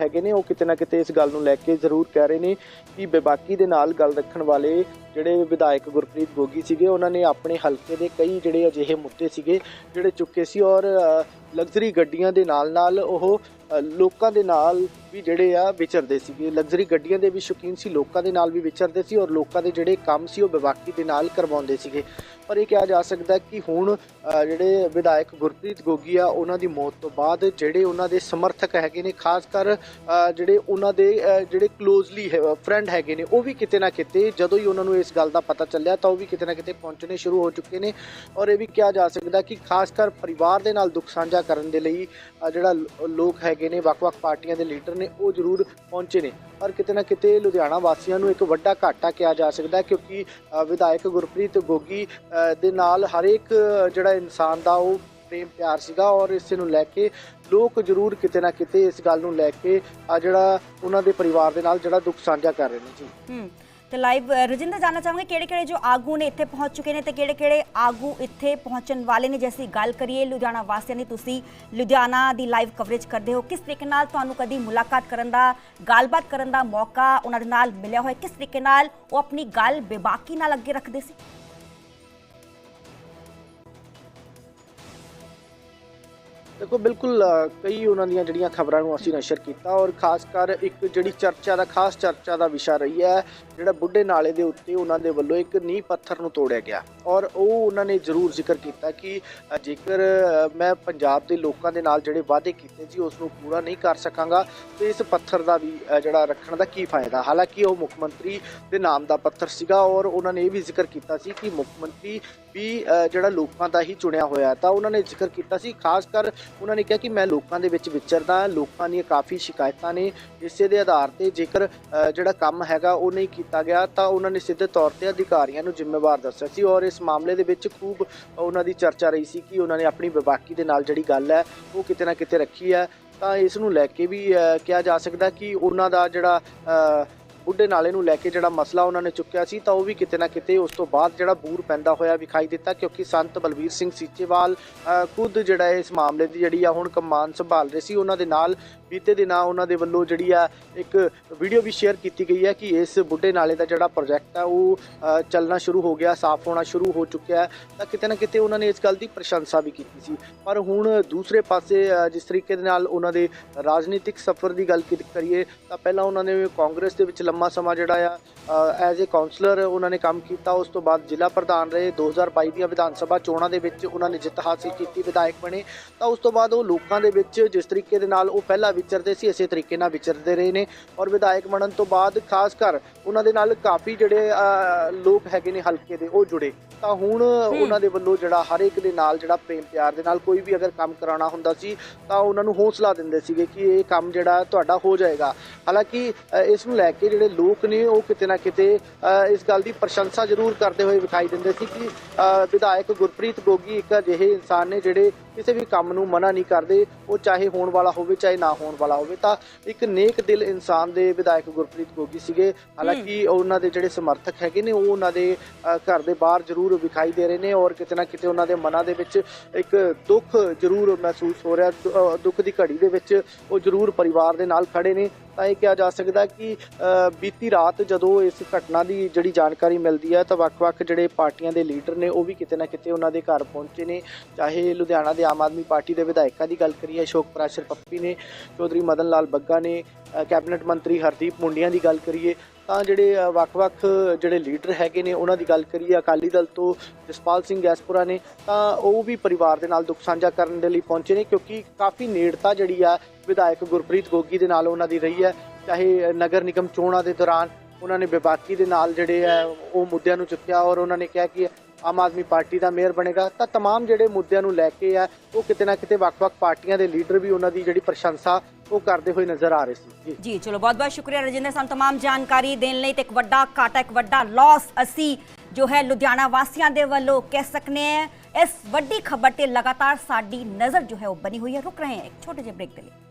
ਹੈਗੇ ਨੇ, ਉਹ ਕਿਤੇ ਨਾ ਕਿਤੇ ਇਸ ਗੱਲ ਨੂੰ ਲੈ ਕੇ ਜ਼ਰੂਰ ਕਹਿ ਰਹੇ ਨੇ ਕਿ ਬੇਬਾਕੀ ਦੇ ਨਾਲ ਗੱਲ ਰੱਖਣ ਵਾਲੇ ਜਿਹੜੇ ਵਿਧਾਇਕ ਗੁਰਪ੍ਰੀਤ ਗੋਗੀ ਸੀਗੇ, ਉਹਨਾਂ ਨੇ ਆਪਣੇ ਹਲਕੇ ਦੇ ਕਈ ਜਿਹੜੇ ਅਜਿਹੇ ਮੁੱਦੇ ਸੀਗੇ ਜਿਹੜੇ ਚੁੱਕੇ ਸੀ ਔਰ ਲਗਜ਼ਰੀ ਗੱਡੀਆਂ ਦੇ ਨਾਲ ਨਾਲ ਉਹ ਲੋਕਾਂ ਦੇ ਨਾਲ ਵੀ ਜਿਹੜੇ ਆ ਵਿਚਰਦੇ ਸੀਗੇ। ਲਗਜ਼ਰੀ ਗੱਡੀਆਂ ਦੇ ਵੀ ਸ਼ੌਕੀਨ ਸੀ, ਲੋਕਾਂ ਦੇ ਨਾਲ ਵੀ ਵਿਚਰਦੇ ਸੀ ਔਰ ਲੋਕਾਂ ਦੇ ਜਿਹੜੇ ਕੰਮ ਸੀ ਉਹ ਬੇਬਾਕੀ ਦੇ ਨਾਲ ਕਰਵਾਉਂਦੇ ਸੀਗੇ। ਪਰ ਇਹ ਕਿਹਾ ਜਾ ਸਕਦਾ ਕਿ ਹੁਣ ਜਿਹੜੇ ਵਿਧਾਇਕ ਗੁਰਪ੍ਰੀਤ ਗੋਗੀ ਆ, ਉਹਨਾਂ ਦੀ ਮੌਤ ਤੋਂ ਬਾਅਦ ਜਿਹੜੇ ਉਹਨਾਂ ਦੇ ਸਮਰਥਕ ਹੈਗੇ ਨੇ, ਖਾਸ ਕਰ ਜਿਹੜੇ ਉਹਨਾਂ ਦੇ ਜਿਹੜੇ ਕਲੋਜ਼ਲੀ ਫਰੈਂਡ ਹੈਗੇ ਨੇ, ਉਹ ਵੀ ਕਿਤੇ ਨਾ ਕਿਤੇ, ਜਦੋਂ ਹੀ ਉਹਨਾਂ ਨੂੰ ਇਸ ਗੱਲ ਦਾ ਪਤਾ ਚੱਲਿਆ, ਤਾਂ ਉਹ ਵੀ ਕਿਤੇ ਨਾ ਕਿਤੇ ਪਹੁੰਚਣੇ ਸ਼ੁਰੂ ਹੋ ਚੁੱਕੇ ਨੇ। ਔਰ ਇਹ ਵੀ ਕਿਹਾ ਜਾ ਸਕਦਾ ਕਿ ਖਾਸ ਕਰ ਪਰਿਵਾਰ ਦੇ ਨਾਲ ਦੁੱਖ ਸਾਂਝਾ ਕਰਨ ਦੇ ਲਈ ਜਿਹੜਾ ਲੋਕ ਹੈਗੇ ਨੇ, ਵੱਖ-ਵੱਖ ਪਾਰਟੀਆਂ ਦੇ ਲੀਡਰ ਨੇ, ਉਹ ਜ਼ਰੂਰ ਪਹੁੰਚੇ ਨੇ। ਪਰ ਕਿਤੇ ਨਾ ਕਿਤੇ ਲੁਧਿਆਣਾ ਵਾਸੀਆਂ ਨੂੰ ਇੱਕ ਵੱਡਾ ਘਾਟਾ ਕਿਹਾ ਜਾ ਸਕਦਾ ਕਿਉਂਕਿ ਵਿਧਾਇਕ ਗੁਰਪ੍ਰੀਤ ਗੋਗੀ ਦੇ ਨਾਲ ਹਰ ਜਿਹੜਾ ਇਨਸਾਨ ਦਾ ਉਹ ਪ੍ਰੇਮ ਪਿਆਰ ਸੀਗਾ ਔਰ ਇਸ ਨੂੰ ਲੈ ਕੇ ਲੋਕ ਜ਼ਰੂਰ ਕਿਤੇ ਨਾ ਕਿਤੇ ਇਸ ਗੱਲ ਨੂੰ ਲੈ ਕੇ ਆ ਜਿਹੜਾ ਉਹਨਾਂ ਦੇ ਪਰਿਵਾਰ ਦੇ ਨਾਲ ਜਿਹੜਾ ਦੁੱਖ ਸਾਂਝਾ ਕਰ ਰਹੇ ਨੇ ਜੀ। ਹੂੰ, ਤੇ ਲਾਈਵ ਰਜਿੰਦਰ ਜਾਨਣਾ ਚਾਹਾਂਗੇ ਕਿਹੜੇ ਕਿਹੜੇ ਜੋ ਆਗੂ ਨੇ ਇੱਥੇ ਪਹੁੰਚ ਚੁੱਕੇ ਨੇ ਤੇ ਕਿਹੜੇ ਕਿਹੜੇ ਆਗੂ ਇੱਥੇ ਪਹੁੰਚਣ ਵਾਲੇ ਨੇ ਜੈਸੀ ਗੱਲ ਕਰੀਏ ਲੁਧਿਆਣਾ ਵਾਸੀਆਂ ਨੇ ਤੁਸੀਂ ਲੁਧਿਆਣਾ ਦੀ ਲਾਈਵ ਕਵਰੇਜ ਕਰਦੇ ਹੋ। ਕਿਸ ਤਰੀਕੇ ਨਾਲ ਤੁਹਾਨੂੰ ਕਦੀ ਮੁਲਾਕਾਤ ਕਰਨ ਦਾ, ਗੱਲਬਾਤ ਕਰਨ ਦਾ ਮੌਕਾ ਉਹਨਾਂ ਦੇ ਨਾਲ ਮਿਲਿਆ ਹੋਇਆ? ਕਿਸ ਤਰੀਕੇ ਨਾਲ ਉਹ ਆਪਣੀ ਗੱਲ ਬੇਬਾਕੀ ਨਾਲ ਅੱਗੇ ਰੱਖਦੇ ਸੀ? ਦੇਖੋ, ਬਿਲਕੁਲ ਕਈ ਉਹਨਾਂ ਦੀਆਂ ਜਿਹੜੀਆਂ ਖਬਰਾਂ ਨੂੰ ਅਸੀਂ ਨਸ਼ਰ ਕੀਤਾ ਔਰ ਖਾਸ ਕਰ ਇੱਕ ਜਿਹੜੀ ਚਰਚਾ ਦਾ, ਖਾਸ ਚਰਚਾ ਦਾ ਵਿਸ਼ਾ ਰਹੀ ਹੈ, ਜਿਹੜਾ ਬੁੱਢੇ ਨਾਲੇ ਦੇ ਉੱਤੇ ਉਹਨਾਂ ਦੇ ਵੱਲੋਂ ਇੱਕ ਨੀਂਹ ਪੱਥਰ ਨੂੰ ਤੋੜਿਆ ਗਿਆ। ਔਰ ਉਹ ਉਹਨਾਂ ਨੇ ਜ਼ਰੂਰ ਜ਼ਿਕਰ ਕੀਤਾ ਕਿ ਜੇਕਰ ਮੈਂ ਪੰਜਾਬ ਦੇ ਲੋਕਾਂ ਦੇ ਨਾਲ ਜਿਹੜੇ ਵਾਅਦੇ ਕੀਤੇ ਸੀ, ਉਸ ਨੂੰ ਪੂਰਾ ਨਹੀਂ ਕਰ ਸਕਾਂਗਾ, ਤੇ ਇਸ ਪੱਥਰ ਦਾ ਵੀ ਜਿਹੜਾ ਰੱਖਣ ਦਾ ਕੀ ਫਾਇਦਾ? ਹਾਲਾਂਕਿ ਉਹ ਮੁੱਖ ਮੰਤਰੀ ਦੇ ਨਾਮ ਦਾ ਪੱਥਰ ਸੀਗਾ ਔਰ ਉਹਨਾਂ ਨੇ ਇਹ ਵੀ ਜ਼ਿਕਰ ਕੀਤਾ ਸੀ ਕਿ ਮੁੱਖ ਮੰਤਰੀ ਵੀ ਜਿਹੜਾ ਲੋਕਾਂ ਦਾ ਹੀ ਚੁਣਿਆ ਹੋਇਆ ਤਾਂ ਉਹਨਾਂ ਨੇ ਜ਼ਿਕਰ ਕੀਤਾ ਸੀ, ਖਾਸ ਕਰ ਉਹਨਾਂ ਨੇ ਕਿਹਾ ਕਿ ਮੈਂ ਲੋਕਾਂ ਦੇ ਵਿੱਚ ਵਿਚਰਦਾ ਲੋਕਾਂ ਦੀਆਂ ਕਾਫੀ ਸ਼ਿਕਾਇਤਾਂ ਨੇ। ਇਸੇ ਦੇ ਆਧਾਰ ਤੇ ਜੇਕਰ ਜਿਹੜਾ ਕੰਮ ਹੈਗਾ ਉਹ ਨਹੀਂ ਕੀਤਾ ਗਿਆ, ਤਾਂ ਉਹਨਾਂ ਨੇ ਸਿੱਧੇ ਤੌਰ ਤੇ ਅਧਿਕਾਰੀਆਂ ਨੂੰ ਜ਼ਿੰਮੇਵਾਰ ਦੱਸਿਆ ਸੀ ਔਰ ਇਸ ਮਾਮਲੇ ਦੇ ਵਿੱਚ ਖੂਬ ਉਹਨਾਂ ਦੀ ਚਰਚਾ ਰਹੀ ਸੀ ਕਿ ਉਹਨਾਂ ਨੇ ਆਪਣੀ ਵਿਵਾਕੀ ਦੇ ਨਾਲ ਜਿਹੜੀ ਗੱਲ ਹੈ, ਉਹ ਕਿਤੇ ਨਾ ਕਿਤੇ ਰੱਖੀ ਹੈ। ਤਾਂ ਇਸ ਨੂੰ ਲੈ ਕੇ ਵੀ ਕਿਹਾ ਜਾ ਸਕਦਾ ਕਿ ਉਹਨਾਂ ਦਾ ਜਿਹੜਾ ਬੁੱਢੇ ਨਾਲੇ ਨੂੰ ਲੈ ਕੇ ਜਿਹੜਾ ਮਸਲਾ ਉਹਨਾਂ ਨੇ ਚੁੱਕਿਆ ਸੀ, ਤਾਂ ਉਹ ਵੀ ਕਿਤੇ ਨਾ ਕਿਤੇ ਉਸ ਤੋਂ ਬਾਅਦ ਜਿਹੜਾ ਬੂਰ ਪੈਂਦਾ ਹੋਇਆ ਵਿਖਾਈ ਦਿੱਤਾ, ਕਿਉਂਕਿ ਸੰਤ ਬਲਵੀਰ ਸਿੰਘ ਸੀਚੇਵਾਲ ਖੁਦ ਜਿਹੜਾ ਇਸ ਮਾਮਲੇ ਦੀ ਜਿਹੜੀ ਆ ਹੁਣ ਕਮਾਨ ਸੰਭਾਲ ਰਹੇ ਸੀ, ਉਹਨਾਂ ਦੇ ਨਾਲ ਬੀਤੇ ਦਿਨਾਂ ਉਹਨਾਂ ਦੇ ਵੱਲੋਂ ਜਿਹੜੀ ਆ ਇੱਕ ਵੀਡੀਓ ਵੀ ਸ਼ੇਅਰ ਕੀਤੀ ਗਈ ਹੈ ਕਿ ਇਸ ਬੁੱਢੇ ਨਾਲੇ ਦਾ ਜਿਹੜਾ ਪ੍ਰੋਜੈਕਟ ਆ, ਉਹ ਚੱਲਣਾ ਸ਼ੁਰੂ ਹੋ ਗਿਆ, ਸਾਫ਼ ਹੋਣਾ ਸ਼ੁਰੂ ਹੋ ਚੁੱਕਿਆ ਤਾਂ ਕਿਤੇ ਨਾ ਕਿਤੇ ਉਹਨਾਂ ਨੇ ਇਸ ਗੱਲ ਦੀ ਪ੍ਰਸ਼ੰਸਾ ਵੀ ਕੀਤੀ ਸੀ। ਪਰ ਹੁਣ ਦੂਸਰੇ ਪਾਸੇ ਜਿਸ ਤਰੀਕੇ ਦੇ ਨਾਲ ਉਹਨਾਂ ਦੇ ਰਾਜਨੀਤਿਕ ਸਫ਼ਰ ਦੀ ਗੱਲ ਕੀ- ਕਰੀਏ, ਤਾਂ ਪਹਿਲਾਂ ਉਹਨਾਂ ਨੇ ਕਾਂਗਰਸ ਦੇ ਵਿੱਚ ਲੰਮਾ ਸਮਾਂ ਜਿਹੜਾ ਆ ਐਜ਼ ਅ ਕਾਉਂਸਲਰ ਉਹਨਾਂ ਨੇ ਕੰਮ ਕੀਤਾ ਉਸ ਤੋਂ ਬਾਅਦ ਜ਼ਿਲ੍ਹਾ ਪ੍ਰਧਾਨ ਰਹੇ 2022 ਦੀਆਂ ਵਿਧਾਨ ਸਭਾ ਚੋਣਾਂ ਦੇ ਵਿੱਚ ਉਹਨਾਂ ਨੇ ਜਿੱਤ ਹਾਸਲ ਕੀਤੀ ਵਿਧਾਇਕ ਬਣੇ। ਤਾਂ ਉਸ ਤੋਂ ਬਾਅਦ ਉਹ ਲੋਕਾਂ ਦੇ ਵਿੱਚ ਜਿਸ ਤਰੀਕੇ ਦੇ ਨਾਲ ਉਹ ਪਹਿਲਾਂ ਵਿਚਰਦੇ ਸੀ ਇਸੇ ਤਰੀਕੇ ਨਾਲ ਵਿਚਰਦੇ ਰਹੇ ਨੇ। ਔਰ ਵਿਧਾਇਕ ਬਣਨ ਤੋਂ ਬਾਅਦ ਖਾਸ ਕਰ ਉਹਨਾਂ ਦੇ ਨਾਲ ਕਾਫੀ ਜਿਹੜੇ ਲੋਕ ਹੈਗੇ ਨੇ ਹਲਕੇ ਦੇ ਉਹ ਜੁੜੇ। ਤਾਂ ਹੁਣ ਉਹਨਾਂ ਦੇ ਵੱਲੋਂ ਜਿਹੜਾ ਹਰ ਇੱਕ ਦੇ ਨਾਲ ਜਿਹੜਾ ਪ੍ਰੇਮ ਪਿਆਰ ਦੇ ਨਾਲ ਕੋਈ ਵੀ ਅਗਰ ਕੰਮ ਕਰਾਉਣਾ ਹੁੰਦਾ ਸੀ ਤਾਂ ਉਹਨਾਂ ਨੂੰ ਹੌਸਲਾ ਦਿੰਦੇ ਸੀਗੇ ਕਿ ਇਹ ਕੰਮ ਜਿਹੜਾ ਤੁਹਾਡਾ ਹੋ ਜਾਏਗਾ। ਹਾਲਾਂਕਿ ਇਸ ਨੂੰ ਲੈ ਕੇ ਜਿਹੜੇ ਲੋਕ ਨੇ ਉਹ ਕਿਤੇ ਨਾ ਕਿਤੇ ਅ, ਇਸ ਗੱਲ ਦੀ ਪ੍ਰਸ਼ੰਸਾ ਜ਼ਰੂਰ ਕਰਦੇ ਹੋਏ ਵਿਖਾਈ ਦਿੰਦੇ ਸੀ ਕਿ ਅ, ਵਿਧਾਇਕ ਗੁਰਪ੍ਰੀਤ ਗੋਗੀ ਇੱਕ ਅਜਿਹੇ ਇਨਸਾਨ ਨੇ ਜਿਹੜੇ ਕਿਸੇ ਵੀ ਕੰਮ ਨੂੰ ਮਨਾ ਨਹੀਂ ਕਰਦੇ ਉਹ ਚਾਹੇ ਹੋਣ ਵਾਲਾ ਹੋਵੇ ਚਾਹੇ ਨਾ ਹੋਣ ਵਾਲਾ ਹੋਵੇ ਤਾਂ ਇੱਕ ਨੇਕ ਦਿਲ ਇਨਸਾਨ ਦੇ ਵਿਧਾਇਕ ਗੁਰਪ੍ਰੀਤ ਗੋਗੀ ਸੀਗੇ। ਹਾਲਾਂਕਿ ਉਹਨਾਂ ਦੇ ਜਿਹੜੇ ਸਮਰਥਕ ਹੈਗੇ ਨੇ ਉਹ ਉਹਨਾਂ ਦੇ ਘਰ ਦੇ ਬਾਹਰ ਜ਼ਰੂਰ ਵਿਖਾਈ ਦੇ ਰਹੇ ਨੇ ਔਰ ਕਿਤੇ ਨਾ ਕਿਤੇ ਉਹਨਾਂ ਦੇ ਮਨਾਂ ਦੇ ਵਿੱਚ ਇੱਕ ਦੁੱਖ ਜ਼ਰੂਰ ਮਹਿਸੂਸ ਹੋ ਰਿਹਾ ਦੁੱਖ ਦੀ ਘੜੀ ਦੇ ਵਿੱਚ ਉਹ ਜ਼ਰੂਰ ਪਰਿਵਾਰ ਦੇ ਨਾਲ ਖੜੇ ਨੇ। ਤਾਂ ਇਹ ਕਿਹਾ ਜਾ ਸਕਦਾ ਕਿ ਬੀਤੀ ਰਾਤ ਜਦੋਂ ਇਸ ਘਟਨਾ ਦੀ ਜਿਹੜੀ ਜਾਣਕਾਰੀ ਮਿਲਦੀ ਹੈ ਤਾਂ ਵੱਖ-ਵੱਖ ਜਿਹੜੇ ਪਾਰਟੀਆਂ ਦੇ ਲੀਡਰ ਨੇ ਉਹ ਵੀ ਕਿਤੇ ਨਾ ਕਿਤੇ ਉਹਨਾਂ ਦੇ ਘਰ ਪਹੁੰਚੇ ਨੇ। ਚਾਹੇ ਲੁਧਿਆਣਾ ਦੇ ਆਮ ਆਦਮੀ ਪਾਰਟੀ ਦੇ ਵਿਧਾਇਕਾਂ ਦੀ ਗੱਲ ਕਰੀਏ, ਅਸ਼ੋਕ ਪ੍ਰਾਸ਼ਰ ਪੱਪੀ ਨੇ, ਚੌਧਰੀ ਮਦਨ ਲਾਲ ਬੱਗਾ ਨੇ ਕੈਬਨਿਟ ਮੰਤਰੀ ਹਰਦੀਪ ਮੁੰਡੀਆਂ ਦੀ ਗੱਲ ਕਰੀਏ, ਤਾਂ ਜਿਹੜੇ ਵੱਖ-ਵੱਖ ਜਿਹੜੇ ਲੀਡਰ ਹੈਗੇ ਨੇ, ਉਹਨਾਂ ਦੀ ਗੱਲ ਕਰੀਏ, ਅਕਾਲੀ ਦਲ ਤੋਂ ਜਸਪਾਲ ਸਿੰਘ ਗੈਸਪੁਰਾ ਨੇ, ਤਾਂ ਉਹ ਵੀ ਪਰਿਵਾਰ ਦੇ ਨਾਲ ਦੁੱਖ ਸਾਂਝਾ ਕਰਨ ਦੇ ਲਈ ਪਹੁੰਚੇ ਨੇ, ਕਿਉਂਕਿ ਕਾਫੀ ਨੇੜਤਾ ਜਿਹੜੀ ਆ ਵਿਧਾਇਕ ਗੁਰਪ੍ਰੀਤ ਗੋਗੀ ਦੇ ਨਾਲ ਉਹਨਾਂ ਦੀ ਰਹੀ ਹੈ, ਚਾਹੇ ਨਗਰ ਨਿਗਮ ਚੋਣਾਂ ਦੇ ਦੌਰਾਨ ਉਹਨਾਂ ਨੇ ਬੇਬਾਕੀ ਦੇ ਨਾਲ ਜਿਹੜੇ ਆ, ਉਹ ਮੁੱਦਿਆਂ ਨੂੰ ਚੁੱਕਿਆ ਔਰ ਉਹਨਾਂ ਨੇ ਕਿਹਾ ਕਿ ਆਮ ਆਦਮੀ ਪਾਰਟੀ ਦਾ ਮੇਅਰ ਬਣੇਗਾ ਤਾਂ तमाम ਜਿਹੜੇ ਮੁੱਦਿਆਂ ਨੂੰ ਲੈ ਕੇ ਆ ਉਹ ਕਿਤੇ ਨਾ ਕਿਤੇ ਵੱਖ-ਵੱਖ ਪਾਰਟੀਆਂ ਦੇ ਲੀਡਰ ਵੀ ਉਹਨਾਂ ਦੀ ਜਿਹੜੀ ਪ੍ਰਸ਼ੰਸਾ ਉਹ ਕਰਦੇ ਹੋਏ ਨਜ਼ਰ ਆ ਰਹੇ ਸੀ ਜੀ ਜੀ ਚਲੋ ਬਹੁਤ ਬਹੁਤ ਸ਼ੁਕਰੀਆ ਰਜਿੰਦਰ ਸਾਨੂੰ तमाम ਜਾਣਕਾਰੀ ਦੇਣ ਲਈ ਤੇ ਇੱਕ ਵੱਡਾ ਘਾਟਾ ਇੱਕ ਵੱਡਾ ਲਾਸ ਅਸੀਂ ਜੋ ਹੈ ਲੁਧਿਆਣਾ ਵਾਸੀਆਂ ਦੇ ਵੱਲੋਂ ਕਹਿ ਸਕਨੇ ਹੈ ਇਸ ਵੱਡੀ ਖਬਰ ਤੇ ਲਗਾਤਾਰ ਸਾਡੀ ਨਜ਼ਰ ਜੋ ਹੈ ਉਹ ਬਣੀ ਹੋਈ ਹੈ ਰੁਕ ਰਹੇ ਹਾਂ ਇੱਕ ਛੋਟੇ ਜਿਹੇ ਬ੍ਰੇਕ ਦੇ ਲਈ